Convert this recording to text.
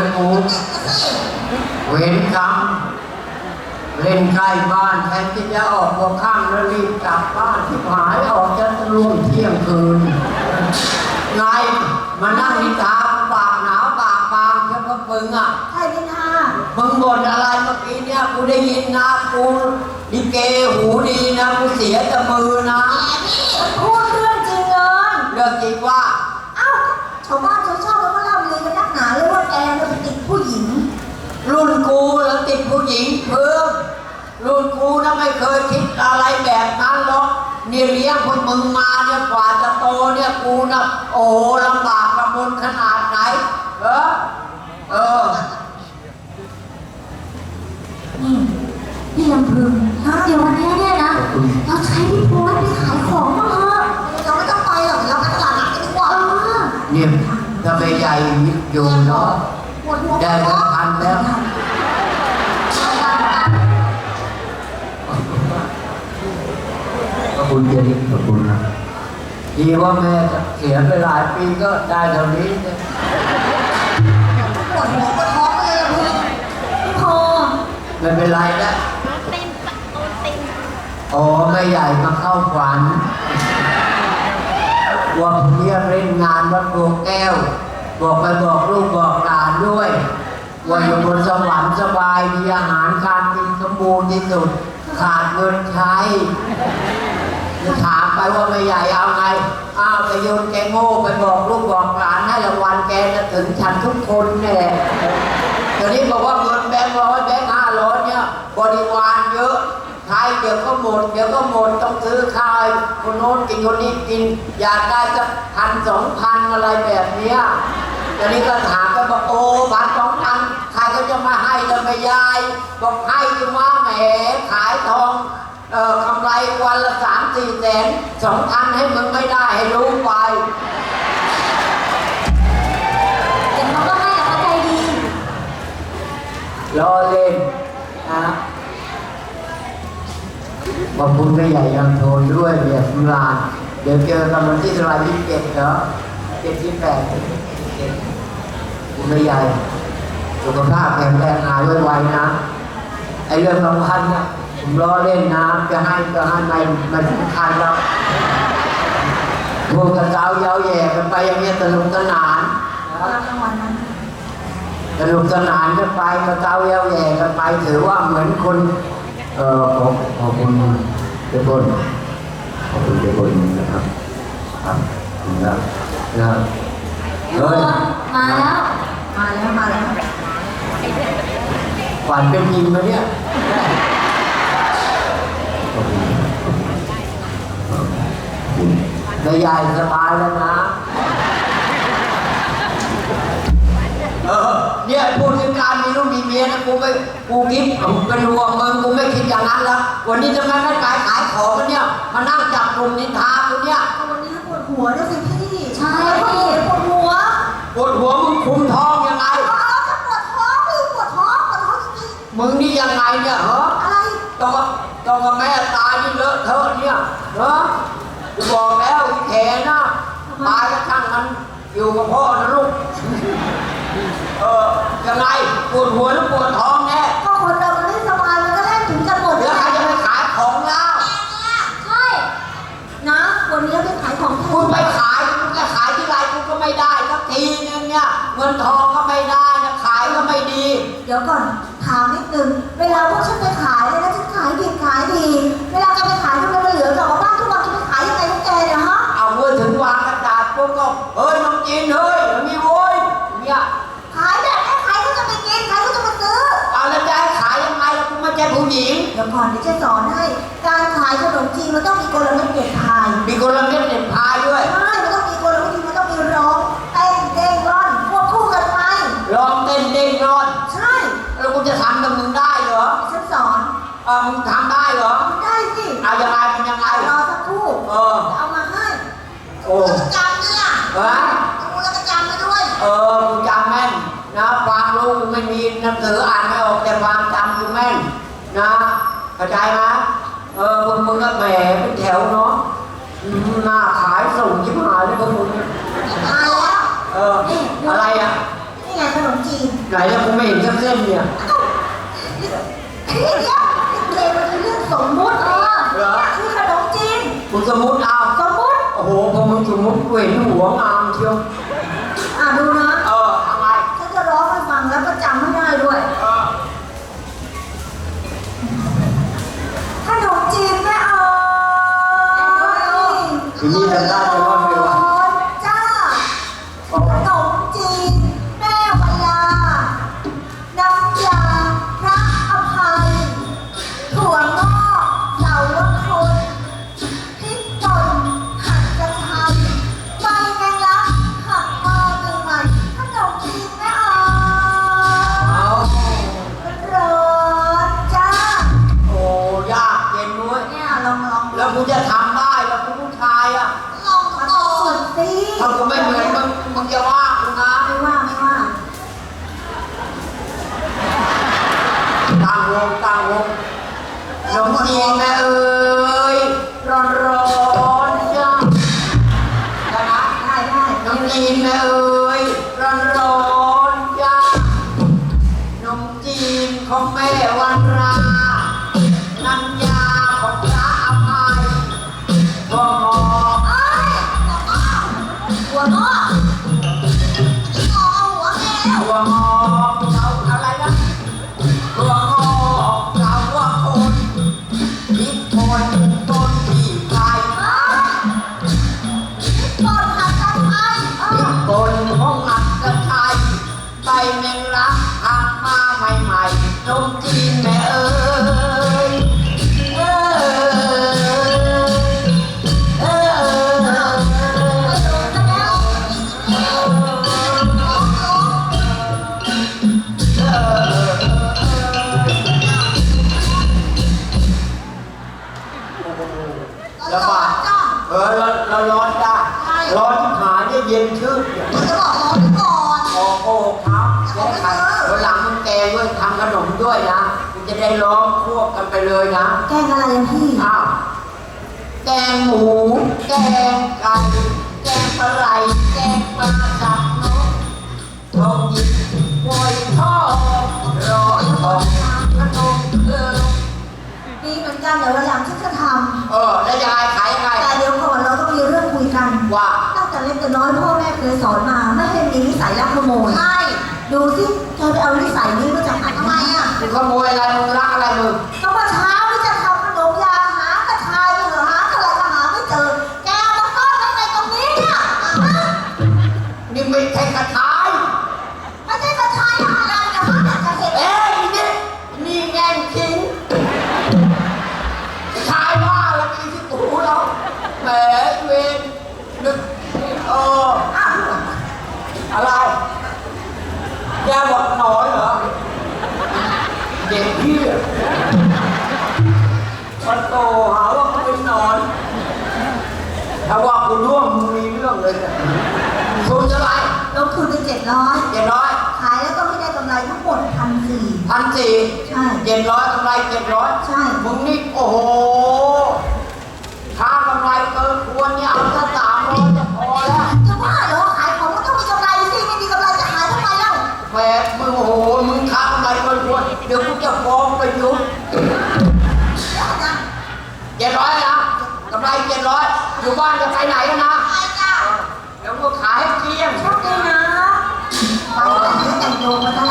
เลยกูเวรกรรมเล่นใกล้บ้านแทนที่จะออกหัวค่ำแล้วรีบกลับบ้านที่หายออกจะรุ่งเที่ยงคืนไงมานั่งนิทาปากหนาวปากบางแค่พวกมึงอะใครนินทามึงบ่นอะไรเมื่อกี้เนี่ยกูได้ยินนะกูลิเกหูดีนะกูเสียแต่มือนะพูดเรื่องจริงเลยเรื่องจริงว่า เอ้าชาวบ้านชาวช่อง หญิงเพิ่มรุ่นกูนะไม่เคยคิดอะไรแบบนั้นหรอกเนี่ยเลี้ยงพวกมึงมาเนี่ยกว่าจะโตเนี่ยกูนะโอ้โหลำบากกระบนขนาดไหนเออเออนี่พี่ลำพึงเดี๋ยววันนี้เนี่ยนะ เราใช้พี่โพสไปขายของมาเถอะเราไม่ต้องไปหรอกเราไปตลาดนัดกันดีกว่าเออเนี่ยถ้าไม่ใหญ่อยู่เนาะปวดหัวได้สักพันแล้ว คุณเจนิขอบคุณนะดีว่าแม่เสียไปหลายปีก็ได้เท่านี้เนี่ยปวดหัวปวดท้องเลยอะพี่พี่โพไม่เป็นไรนะตีนตักโดนตีนอ๋อแม่ใหญ่มาเข้าฝันว่าผมเนี่ยเล่นงานวัดดวงแก้ว บอกไปบอกลูกบอกหลานด้วยว่าอยู่บนสวรรค์สบายมีอาหารการกินสมบูรณ์ที่สุดขาดเงินใช้ จะถามไปว่าแม่ใหญ่เอาไง อ้าวแต่โยนแกโง่ไปบอกลูกบอกหลานให้รางวัลแกจะถึงฉันทุกคนแน่ตอนนี้บอกว่าเงินแบงค์ร้อยแบงค์ห้าร้อยเนี่ยบริวารเยอะใช้เดี๋ยวก็หมดเดี๋ยวก็หมดต้องซื้อข้าวให้คนโน้นกินคนนี้กิน อยากได้สักพันสองพันอะไรแบบเนี้ยตอนนี้ก็ถามไปบอกโอ้พันสองพันใครก็จะมาให้กันไม่ยายบอกให้ที่ว่าแหมขายทอง เอ่อกำไรวันละสามสี่แสนสองพันให้มึงไม่ได้ให้รู้ไปเดี๋ยวเขาก็ให้อะเขาใจดีรอเล่นนะขอบคุณแม่ใหญ่ยังโทนด้วยเบียร์สำราญเดี๋ยวเจอกันวันที่เท่าไหรยี่สิบเจ็ดเหรอเจ็ดที่แปดคุณแม่ใหญ่สุขภาพแข็งแรงหายไวๆนะไอ้เรื่องสำคัญเนี่ยผม รอเล่นนะจะให้ก็ให้ไม่ไม่สำคัญแล้วพวกกระเจ้าเย้าแย่กันไปอย่างเงี้ยสนุกสนานนะรับรางวัลนั้นสนุกสนานกันไปกระเจ้าแย่วแย่กันไปถือว่าเหมือนคน เอ่อขอบขอบคุณทุกคนขอบคุณเจนินะครับครับขอบคุณครับนะครับเฮ้ยมาแล้วมาแล้วมาแล้วฝันเป็นจริงไหมเนี่ย ขอบคุณขอบคุณขอบคุณ แม่ใหญ่สบายแล้วนะ เออ เนี่ยพูดถึงการมีลูกมีเมียนะกูไม่กูคิดเป็นห่วงมึงกูไม่คิดอย่างนั้นแล้ววันนี้จะไม่ไม่ขายขายของกันเนี่ย มานั่งจับกลุ่มนินทากูเนี่ยวันนี้ปวดหัวด้วยสิพี่ใช่พี่ปวดหัวปวดหัวมึงคุมท้องยังไงอ๋อจะปวดท้องพี่ปวดท้องปวดท้องจริงมึงนี่ยังไงเนี่ยเหรอๆอะไรต้องกับต้องกับแม่ตายนี่เลอะเทอะเนี่ยเหรอกูบอกแล้วอีแขนะ ตายก็ช่างมันอยู่กับพ่อนะลูก เออยังไงปวดหัวหรือปวดท้องแน่ก็คนเรามันไม่สบายมันก็แล่นถึงกันหมดแล้วใครจะไปขายของแล้ว ใช่ นะ วันนี้ไปขายของคุณไปขายคุณจะขายที่ไรคุณก็ไม่ได้สักทีนึงเนี่ยเงินทองก็ไม่ได้นะขายก็ไม่ดี เดี๋ยวก่อน ถามนิดนึง เวลาพวกฉันไปขายเนี่ยนะฉันขายดีขายดี เวลาจะไปขายทำไมมันเหลือกลับมา ปุ๊บก็เฮ้ยน้องจีนเฮ้ยเดี๋ยวมีโว้ยเนี่ยขายแบบนี้ใครก็จะไปกินใครก็จะมาซื้อเอาแล้วจะให้ขายยังไงล่ะคุณไม่ใช่ผู้หญิง เดี๋ยวก่อนเดี๋ยวจะสอนให้ การขายขนมจีนมันต้องมีกลเม็ดเด็ดพายมีคนละเม็ดเด็ดพายด้วยใช่มันต้องมีกลเม็ดมันต้องมีร้องเต้นเด้งร่อนควบคู่กันไปลองเต้นเด้งนอน ใช่แล้วกูจะทำกับมึงได้เหรอฉันสอนเออมึงทำได้เหรอ ได้สิ เอายังไงเป็นยังไงรอสักครู่ เออ เอามาให้โอ้แล้วก็จำ เนี่ยเฮ้ยดูแล้วก็จำไปด้วยเออกูจำแม่นนะความรู้กูไม่มีหนังสืออ่านไม่ออกแต่ความจำกูแม่นนะเข้าใจไหมเออมึงมึงก็แหมเป็นแถวเนาะอืมหน้าขายส่งชิบหายเลยพวกมึงเนี่ยมาแล้วเอออะไรอะนี่ไงไงขนมจีนไหนแล้วกูไม่เห็นสักเส้นเนี่ยทีเนี้ยเพลงมันคือเรื่องสมมุติเออเหรอ คือขนมจีนกูสมมติเอาสมมุติ โอ้โหพอมึงสมมติกูเห็นหัวงามเชียว อะดูนะเออทำไมฉันจะร้องให้ฟังแล้วก็จำไม่ได้ด้วย เออขนมจีนแม่เอ๋ยทีนี้จะได้ไหมว่าไถ้ากูไม่เหมือนมึงมึงจะว่ากูนะไม่ว่าไม่ว่าต่างวงต่างวงขนมจีนแม่เอ้ยร้อนร้อนจ้าได้ได้ได้นมจีนแม่เอ้ย แม่เอ้ยเอ้ยเอ้ยแล้วบาดเออเราร้อนได้ร้อนที่หายเนี่ยเย็นชื่น ร้องควบกันไปเลยนะ แกงอะไรอะพี่ อ้าว แกงหมู แกงไก่ แกงปลาไหลแกงปลาสับนกทองหยิบปล่อยทอดร้อยทองขนมเออดีเหมือนกันเดี๋ยววันหลังฉันจะทเออแล้วยายขายยังไงำแต่เดี๋ยวก่อนเราต้องมีเรื่องคุยกัน ว่าตั้งแต่เล็กแต่น้อยพ่อแม่เคยสอนมาไม่ให้มีนิสัยลักขโมย ใช่ดูสิเธอไปเอานิสัย ไมอะมึงขโมยอะไรมึงรักอะไรมึงก็เมื่อเช้าที่จะทำขนมยาหากระชายเหรอหาอะไรก็หาไม่เจอ แกเอามาซ่อนไว้ในตรงนี้เนี่ยฮะนี่ไม่ใช่กระชายไม่ใช่กระชายอะไรนะฮะเนี่ยจะเห็นเอ้ยนี่นี่แง่งจริงกระชายว่าแล้วมีที่ตูเราแหมเวนนึกเอออ้าวอะไรแกบอกหนอน เหรอเด็กพี่มันโตหาว่าเขาเป็นหนอน ถ้าว่ากูร่วมมึงมีเรื่องเลยเนี่ยทุนเท่าไหร่ลงทุนไปเจ็ดร้อยเจ็ดร้อยขายแล้วก็ไม่ได้กำไรทั้งหมดพันสี่ พันสี่ใช่เจ็ดร้อยกำไรเจ็ดร้อยใช่ มึงนี่โอ้โหค่ากำไรเกินควรเนี่ยเอา ดี๋ยวกูจะฟ้องไปยุบเดี๋ยวนะเจ็ดร้อยนะกำไรเจ็ดร้อยอยู่บ้านจะไปไหนกันนะไปจ้าเดี๋ยวกูขายให้เกลี้ยงโชคดีนะไปแต่งเนื้อแต่งตัวมา